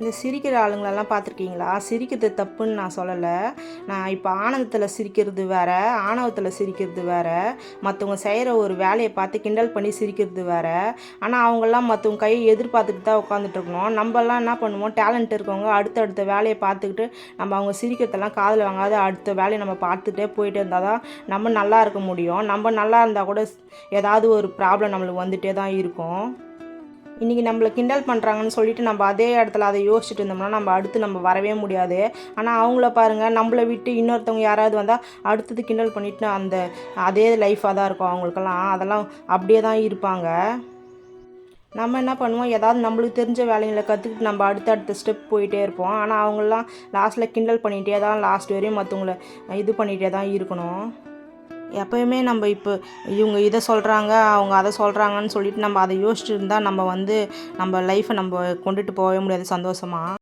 இந்த சிரிக்கிற ஆளுங்களெல்லாம் பார்த்துருக்கீங்களா? சிரிக்கிறது தப்புன்னு நான் சொல்லலை. நான் இப்போ ஆனந்தத்தில் சிரிக்கிறது வேற ஆணவத்தில் சிரிக்கிறது வேற. மற்றவங்க செய்கிற ஒரு வேலையை பார்த்து கிண்டல் பண்ணி சிரிக்கிறது வேற. ஆனால் அவங்கெல்லாம் மற்றவங்க கையை எதிர்பார்த்துட்டு தான் உட்காந்துட்ருக்கணும் நம்மலாம் என்ன பண்ணுவோம்? டேலண்ட் இருக்கவங்க அடுத்தடுத்த வேலையை பார்த்துக்கிட்டு நம்ம அவங்க சிரிக்கிறதெல்லாம் காதில் வாங்காத அடுத்த வேலையை நம்ம பார்த்துட்டே போயிட்டே இருந்தால் தான் நம்ம நல்லா இருக்க முடியும். நம்ம நல்லா இருந்தால் கூட ஏதாவது ஒரு ப்ராப்ளம் நம்மளுக்கு வந்துகிட்டே தான் இருக்கும். இன்றைக்கி நம்மளை கிண்டல் பண்ணுறாங்கன்னு சொல்லிட்டு நம்ம அதே இடத்துல அதை யோசிச்சுட்டு இருந்தோம்னா நம்ம அடுத்து நம்ம வரவே முடியாது. ஆனால் அவங்கள பாருங்கள் நம்மளை விட்டு இன்னொருத்தவங்க யாராவது வந்தால் அடுத்தது கிண்டல் பண்ணிட்டு அந்த அதே லைஃபாக தான் இருக்கும் அவங்களுக்கெல்லாம். அதெல்லாம் அப்படியே தான் இருப்பாங்க. நம்ம என்ன பண்ணுவோம்? ஏதாவது நம்மளுக்கு தெரிஞ்ச வேலைகளை கற்றுக்கிட்டு நம்ம அடுத்த அடுத்த ஸ்டெப் போயிட்டே இருப்போம். ஆனால் அவங்களாம் லாஸ்ட்டில் கிண்டல் பண்ணிகிட்டே தான் லாஸ்ட் வரையும் மற்றவங்கள இது பண்ணிகிட்டே தான் இருக்கணும். எப்பயுமே நம்ம இப்போ இவங்க இதை சொல்கிறாங்க அவங்க அதை சொல்கிறாங்கன்னு சொல்லிட்டு நம்ம அதை யோசிச்சுட்டு இருந்தால் நம்ம வந்து நம்ம லைஃப்பை நம்ம கொண்டுட்டு போகவே முடியாது சந்தோஷமாக